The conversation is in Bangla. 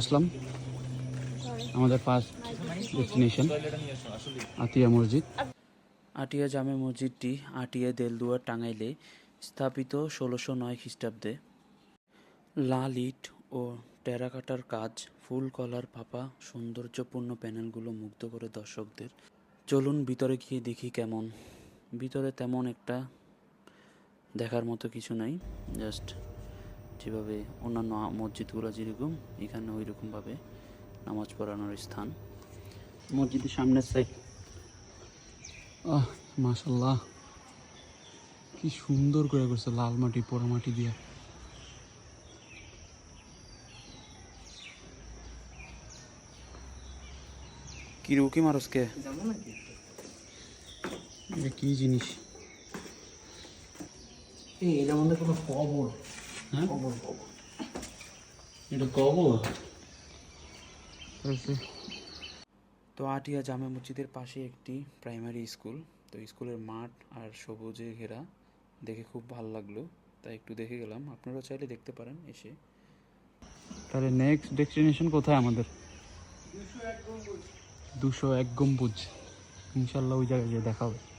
আসলাম। আমাদের ফার্স্ট ডেস্টিনেশন আতিয়া মসজিদ। আটিয়া জামে মসজিদটি আটিয়া দেলদুয়ার টাঙ্গাইলে স্থাপিত ষোলোশো নয় খ্রিস্টাব্দে। লাল ইট ও টেরাকাটার কাজ ফুল কলার ফাঁপা সৌন্দর্যপূর্ণ প্যানেলগুলো মুগ্ধ করে দর্শকদের। চলুন ভিতরে গিয়ে দেখি কেমন। ভিতরে তেমন একটা দেখার মতো কিছু নাই জাস্ট যেভাবে অন্যান্য মসজিদগুলো যেরকম, এখানে ওই রকমভাবে নামাজ পড়ানোর স্থান। মসজিদের সামনের সাইড আহ মাশাল্লাহ কি সুন্দর করে করছে লাল মাটি, পোড়া মাটি দিয়া। কি রুকি মারসকে কি? জিনিস? এই, এটার মধ্যে কোনো কবর হ্যাঁ এটা কবর তো আটিয়া জামে মসজিদের পাশে একটি প্রাইমারি স্কুল তো স্কুলের মাঠ আর সবুজে ঘেরা। দেখে খুব ভালো লাগল। তাই একটু দেখে গেলাম। আপনারা চাইলে দেখতে পারেন এসে। তাহলে নেক্সট ডেস্টিনেশন কোথায় আমাদের? দুশো এক গম্বুজ। ইনশাল্লাহ ওই জায়গায় গিয়ে দেখা হবে।